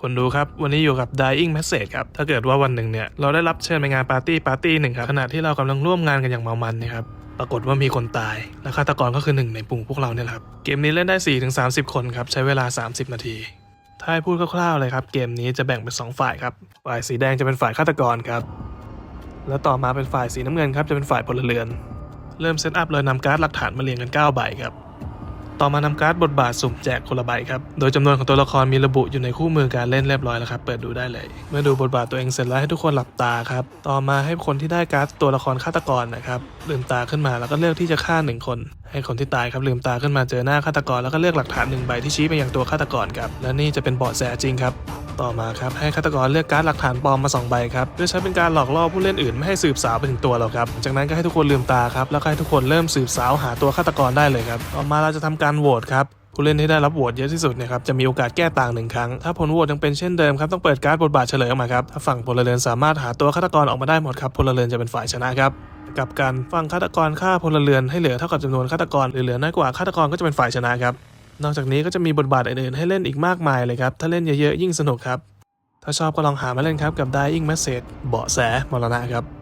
คนดูครับ วันนี้อยู่กับ Dying Message ครับ ถ้าเกิดว่าวันหนึ่งเนี่ย เราได้รับเชิญไปงานปาร์ตี้ปาร์ตี้หนึ่งครับ ขณะที่เรากำลังร่วมงานกันอย่างเมามันเนะครับ ปรากฏว่ามีคนตาย และฆาตกรก็คือหนึ่งในปุ่งพวกเราเนี่ยครับ เกมนี้เล่นได้ 4-30 คนครับ ใช้เวลา 30 นาทีถ้าให้พูดคร่าวๆเลยครับ เกมนี้จะแบ่งเป็น 2 ฝ่ายครับ ฝ่ายสีแดงจะเป็นฝ่ายฆาตกรครับ แล้วต่อมาเป็นฝ่ายสีน้ำเงินครับจะเป็นฝ่ายพลเรือน เริ่มเซตอัพเลยนำการ์ดหลักฐานมาเรียงกัน 9 ใบครับ ต่อมานำการ์ดบทบาทสุ่มแจกคนละใบครับ โดยจำนวนของตัวละครมีระบุอยู่ในคู่มือการเล่นเรียบร้อยแล้วครับ เปิดดูได้เลย เมื่อดูบทบาทตัวเองเสร็จแล้วให้ทุกคนหลับตาครับ ต่อมาให้คนที่ได้การ์ดตัวละครฆาตกรนะครับ ลืมตาขึ้นมาแล้วก็เลือกที่จะฆ่าหนึ่งคน ให้คนที่ตายครับลืมตาขึ้นมาเจอหน้าฆาตกรแล้วก็เลือกหลักฐานหนึ่งใบที่ชี้ไปยังตัวฆาตกรครับ และนี่จะเป็นเบาะแสจริงครับ ต่อมาครับให้ฆาตกรเลือกการ์ดหลักฐานปลอมมา2ใบครับเพื่อใช้เป็นการหลอกล่อผู้เล่นอื่นไม่ให้สืบสาวไปถึงตัวเราครับจากนั้นก็ให้ทุกคนลืมตาครับแล้วก็ให้ทุกคนเริ่มสืบสาวหาตัวฆาตกรได้เลยครับต่อมาเราจะทำการโหวตครับผู้เล่นที่ได้รับโหวตเยอะที่สุดเนะครับจะมีโอกาสแก้ต่างหนึ่งครั้ง ถ้าผลโหวตยังเป็นเช่นเดิมครับต้องเปิดการ์ดบทบาทเฉลยออกมาครับ ถ้าฝั่งพลเรือนสามารถหาตัวฆาตกรออกมาได้หมดครับพลเรือนจะเป็นฝ่ายชนะครับกับการฟังฆาตกรฆ่าพลเรือนให้เหลือเท่ากับจำนวนฆาตกรหรือเหลือน้อยกว่าฆาตกรก็จะเป็นฝ่ายชนะครับ นอกจากนี้ก็จะมีบทบาทอื่นๆให้เล่นอีกมากมายเลยครับ ถ้าเล่นเยอะๆยิ่งสนุกครับ ถ้าชอบก็ลองหามาเล่นครับกับ Dying Message เบาะแสมรณะครับ